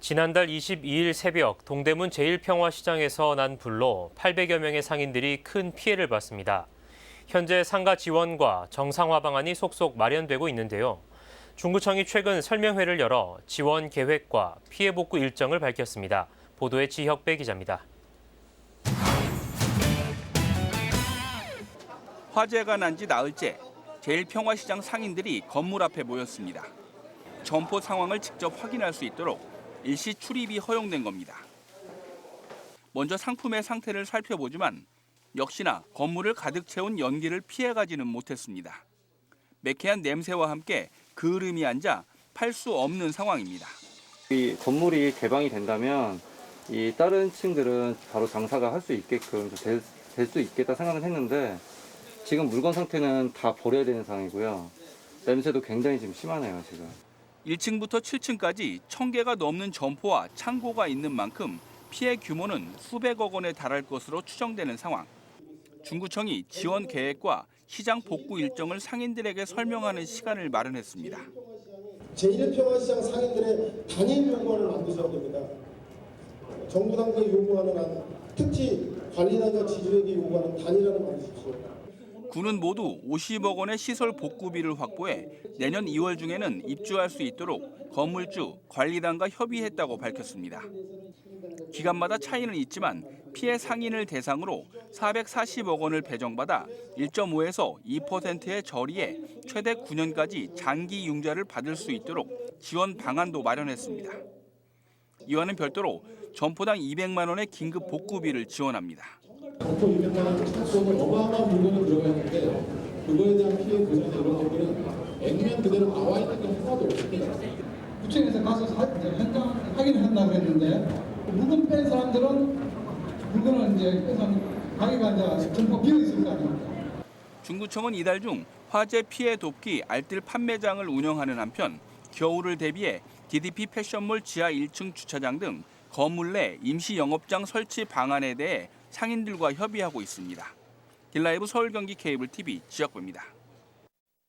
지난달 22일 새벽 동대문 제1평화시장에서 난 불로 800여 명의 상인들이 큰 피해를 봤습니다. 현재 상가 지원과 정상화 방안이 속속 마련되고 있는데요. 중구청이 최근 설명회를 열어 지원 계획과 피해 복구 일정을 밝혔습니다. 보도에 지혁배 기자입니다. 화재가 난 지 나흘째 제일평화시장 상인들이 건물 앞에 모였습니다. 점포 상황을 직접 확인할 수 있도록 일시 출입이 허용된 겁니다. 먼저 상품의 상태를 살펴보지만 역시나 건물을 가득 채운 연기를 피해가지는 못했습니다. 매캐한 냄새와 함께 그을음이 앉아 팔 수 없는 상황입니다. 이 건물이 개방이 된다면 이 다른 층들은 바로 장사가 할 수 있게끔 될 수 있겠다 생각은 했는데 지금 물건 상태는 다 버려야 되는 상황이고요. 냄새도 굉장히 지금 심하네요, 지금. 1층부터 7층까지 1000개가 넘는 점포와 창고가 있는 만큼 피해 규모는 수백억 원에 달할 것으로 추정되는 상황. 중구청이 지원 계획과 시장 복구 일정을 상인들에게 설명하는 시간을 마련했습니다. 제1평화시장 상인들의 단일 요구안을 만드셔야 됩니다. 정부 당국이 요구하는 한, 특히 관리단과 지주에게 요구하는 단일화를 만드십시오. 군은 모두 50억 원의 시설 복구비를 확보해 내년 2월 중에는 입주할 수 있도록 건물주, 관리단과 협의했다고 밝혔습니다. 기간마다 차이는 있지만 피해 상인을 대상으로 440억 원을 배정받아 1.5에서 2%의 저리에 최대 9년까지 장기 융자를 받을 수 있도록 지원 방안도 마련했습니다. 이와는 별도로 점포당 200만 원의 긴급 복구비를 지원합니다. 정포 200만 원 속에 어마어마한 물건이 들어가 있는데 그거에 대한 피해 보전 이런 것들은 액면 그대로 나와 있는 게 하나도 없습니다. 구청에서 가서 사, 이제 현장 확인을 한다고 했는데 물건 뺀 사람들은 물건을 이제 빼서 가게가 이제 전부 비어 있을 거 아닙니까? 중구청은 이달 중 화재 피해 돕기 알뜰 판매장을 운영하는 한편 겨울을 대비해 DDP 패션몰 지하 1층 주차장 등 건물 내 임시 영업장 설치 방안에 대해 상인들과 협의하고 있습니다. 딜라이브 서울 경기 케이블 TV 지역부입니다.